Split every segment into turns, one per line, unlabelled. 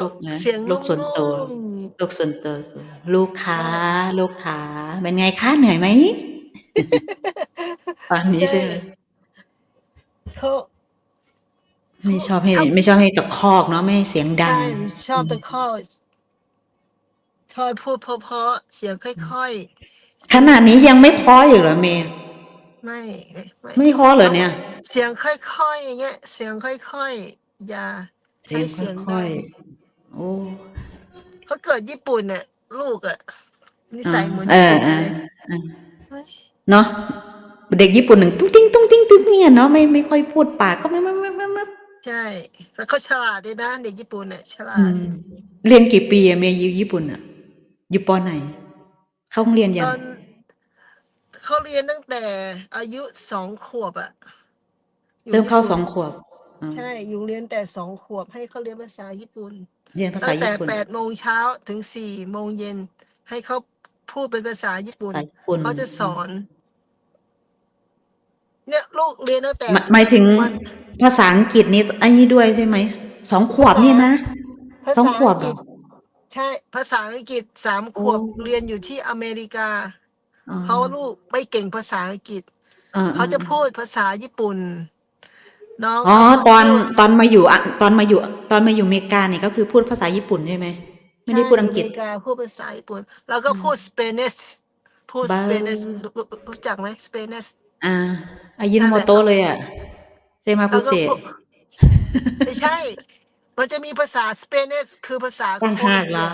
ลูกนะ
เสียง
ลูกส่วนตัว
นุ่ม
ลูกส่วนตัวสูงลูกค้า
ใช่
ลูกค้าเป็นไงคะเหนื่อยไหมตอนนี้ใช่ไหม
ๆเขา
ไม่ชอบให้
เขา
ไม่ชอบให้ตะคอกเนาะไม่ให้เสียงดัง
ใช่ชอบตะข้อชอบพูดเพราะๆเสียงค่อยๆ
ขนาดนี้ยังไม่พออยู่เหรอเมย์
ไม่ไม่
ไม่พอเหรอเนี่ย
เสียงค่อยๆอย่างเงี้ย เสียงค่อยๆอย่า
เสียง
ใช้เสียง
ค่
ดั
อย
ง
ๆ โอ้
เขาเกิดญี่ปุ่นเนี่ยลูกอะนิสัยเหมือน
เอ
ญี่
อ
ปุ่น
เอ
เล
อยเออ
เฮ้ย
เนาะเด็กญี่ปุ่นหนึ่งตุ้งติ้งตุ้งติ้งตุ้งเนี่ยเนาะไม่ไม่ค่อยพูดปากก็ไม่ไม่ไม่ไม่ไม่
ใช่แล้วเขาฉลาดด้วยนะเด็กญี่ปุ่นเนี่ยฉลา
อื
ด
มเรียนกี่ปีอะเมย์อยู่ญี่ปุ่นอะอยู่ปอไหน เข้าโรงเรียนยั
ต
ง
อนเขาเรียนตั้งแต่อายุสองขวบอะอยู่
เริ่มเข้า
ญี่
ส
ปุ่
อนงขวบอืม
ใช่ อยู่เรียนแต่สองขวบให้เขาเรียนภาษาญี่ปุ่น
เรียนภา
ตั้
ษาง
แต่
ญี่ปุ่น
แปดโมงเช้าถึงสี่โมงเย็น ให้เขาพูดเป็นภาษาญี่ปุ่น
ภาษาญี่ปุ่น
เขาจะสอน เนี่ยลูกเรียนตั้งแต่
หมายหมายถึง
วัน
ภาษาอังกฤษนี่อันนี้ด้วยใช่ไหมสองขวบนี่นะ
ภา
สอง
ษา
ขวบ
อัง
เหร
กฤ
อ
ษใช่ ภาษาอังกฤษสามขวบ
โอ้
เรียนอยู่ที่อเมริกา
อ๋อ
เพราะว่าลูกไม่เก่งภาษาอังกฤษ
ออ
เขาจะพูดภาษาญี่ปุ่น น้อง
อ๋อ
เขา
ตอน
พูด
ตอนมาอยู่อะตอนมาอยู่ ตอนมาอยู่อเมริกาเนี่ยก็คือพูดภาษาญี่ปุ่นใช่ไหมไม่ได้พูดอังกฤษ
ใช่ยู่อเมริกาพูดภาษาญี่ปุ่นแล้วก็พูดสเปนิชพูด
บ้า
สเปนิชรู้จักไหมสเปนิช
อ่าอายิโนโมโตะเลยอะเซมา
แล้
กุ
วก็
เตะ
พูดไม่ใช่ มันจะมีภาษาสเปนิชคือภาษา
ต่างหากเหรอ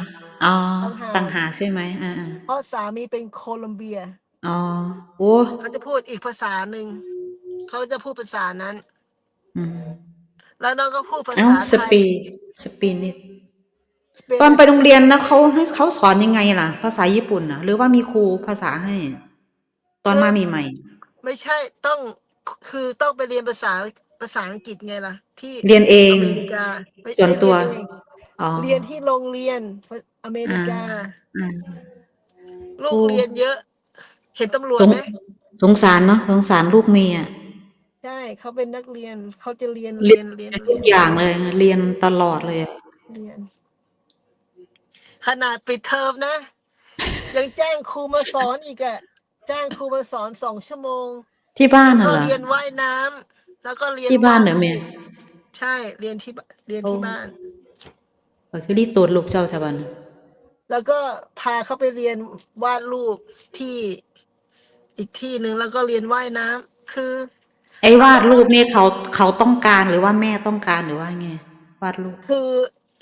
อ๋อ
ต่างหาก
ต่างหากใช่ไหมอ่าอ่า
เพราะสามีเป็นโคลัมเบีย
อ๋อ โอ้
เขาจะพูดอีกภาษาหนึ่ง เขาจะพูดภาษานั้น
อืม
แล้วน้องก็พูดภา
เอ้า
ษา
ส
ไทย
ปีสปีนิด
สเป
ตอนไปโรงเรียนนะเขาให้เขาสอนยังไงล่ะ ภาษาญี่ปุ่นอะหรือว่ามีครูภาษาให้ ตอนมาใหม่
ไม่ใช่ต้องคือต้องไปเรียนภาษาภาษาอังกฤษไงล่ะ ที่
เรียนเอง
อเมริกาไม่
ส่
ใช่
วนตัว
เรียนเอง
ๆอ๋อ
เรียนที่โรงเรียนอเมริกา
อ่า
ลูก
โอ้
เรียนเยอะ เห็นตำรวจ
สง
ไหม
สงสารเนาะสงสารลูกเมียอะ
ใช่เขาเป็นนักเรียนเขาจะเรียน
เรี
เรี
ย
ย
น
นเรียน
ทุกอย่างเลย เรียนตลอดเลยอะ
เรียน ขนาดปิดเทอมนะ ยังแจ้งครูมาสอนอีกอะแจ้งครูมาสอนสองชั่วโมง
ที่บ้านน่ะ
ก็
เหรอ
เรียนว่ายน้ำแล้วก็เรียน
ที่บ้านเหรอ
วด
เมีย
ใช่เรียนที่บ้านเรียนที่
โอ้
บ้าน
ก็คือรีตูดลูกเจ้าชาวบ้าน
แล้วก็พาเขาไปเรียนวาดรูปที่อีกที่หนึ่งแล้วก็เรียนว่ายน้ำคือ
ไอ้วาดรูปนี่เขาเขาต้องการหรือว่าแม่ต้องการหรือว่าไงวาดรูป
คือ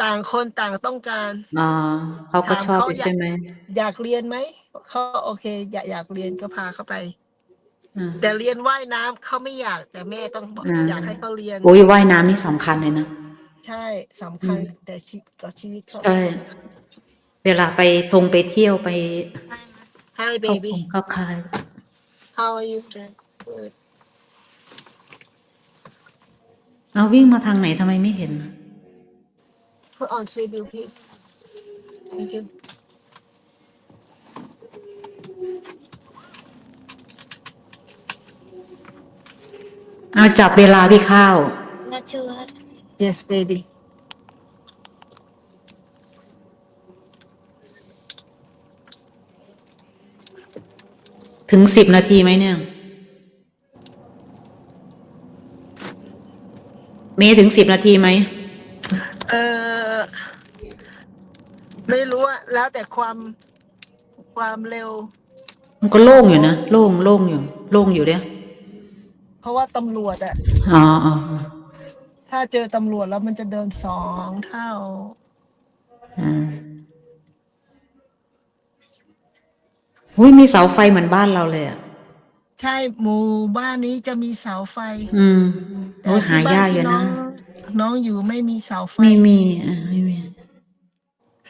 ต่างคนต่างต้องการ
อ๋อเขาก็
ถาม
ชอบ
เขา
อยู่
อยาก
ใช่ไหม
อยากเรียนไหมเขาโอเค อยากอยากเรียนก็พาเขาไป
อ่า
แต่เรียนว่ายน้ำเขาไม่อยาก แต่แม่ต้องบอก
อ่า
อยากให้เขาเรียน
โอ้ยว่ายน้ำนี่สำคัญเลยนะ
ใช่สำคัญ
อืม
แต่ชีวิตกับชีวิตเขา
ใช่เวลาไปทงไปเที่ยวไป
Hi
เข้า
baby
คงเข้าค่าย
how are you Good
เอาวิ่งมาทางไหนทำไมไม่เห็น
put on seatbelt please thank you
เอาจับเวลาพี่ข้าว
Not too hot.
yes baby
ถึงสิบนาทีไหมเนี่ย เมย์ถึงสิบนาทีไหม
เออไม่รู้อะแล้วแต่ความความเร็ว
มันก็โล่งอยู่นะโล่งโล่งอยู่ โล่งอยู่เนี่ย
เพราะว่าตำรวจอะ
อ๋ออ๋ออ๋อ
ถ้าเจอตำรวจแล้วมันจะเดินสองเท่า
อ่าอุ้ยมีเสาไฟเหมือนบ้านเราเลยอะ
ใช่หมู่บ้านนี้จะมีเสาไฟ
อืม
แต่
โอ้ยหา
ที่บ้
ยากอ
ที่
ยู่
น้อ
นะ
งน้องอยู่ไม่มีเสาไฟ
ไม่มีอ่าไม่มี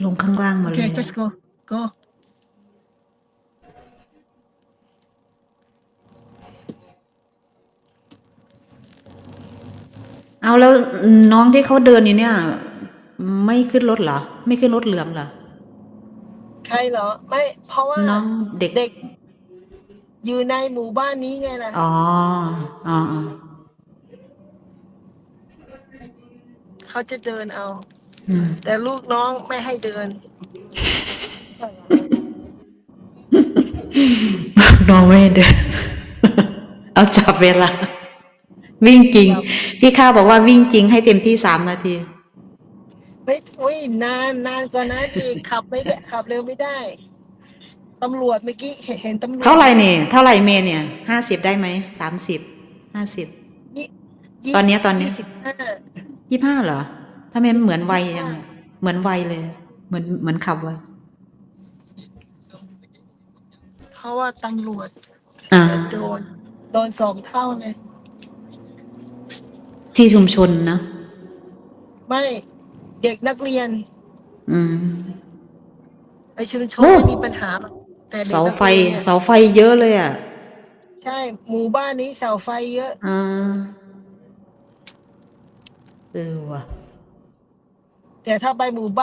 ลงข้างล่างหม
โอ
ด
เค
เลย
just go go
เอาแล้วน้องที่เขาเดินอยู่เนี่ย ไม่ขึ้นรถเหรอ ไม่ขึ้นรถเหลืองเหรอ
ใครเหรอ ไม่ เพราะว่า
น้องเด็ก
เด็ก อยู่ในหมู่บ้านนี้ไงล่ะ
อ๋อ อ๋ออ๋อ
เขาจะเดินเอา
อืม
แต่ลูกน้องไม่ให้เดิน
น้องไม่เดิน เอาจับเวลา วิ่งจริง พี่ข้าบอกว่าวิ่งจริงให้เต็มที่สามนาที
ไม่อุ้ยนานนานกว่านั้นอีกขับไม่ได้ขับเร็วไม่ได้ตำรวจเมื่อกี้เห็นเห็นตำรวจ
เท่าไหร่เนี่ยเท่าไหร่เมย์เนี่ยห้าสิบได้ไหมสามสิบห้าสิบ
ยี่
ตอนเนี้ยตอนเนี้ ย
ยี่สิบห้า
ยี่ห้าเหรอถ้าเมย์เหมือนวัยยังเหมือนวัยเลย เหมือนเหมือนขับวัย
เพราะว่าตำรวจ
อ่า
โดนโดนสองเท่าเลย
ที่ชุมชนนะ
ไม่เด็กนักเรียน
อืม
ไอชุมชน
โอ้
ไม่มีปัญหาหรอกแต่เด็ก
เสา
นัก
ไฟ
เรียนเนี่ย
เสาไฟเยอะเลยอะ
ใช่ หมู่บ้านนี้เสาไฟเยอะ
อ่า เออว่ะ
แต่ถ้าไปหมู่บ้าน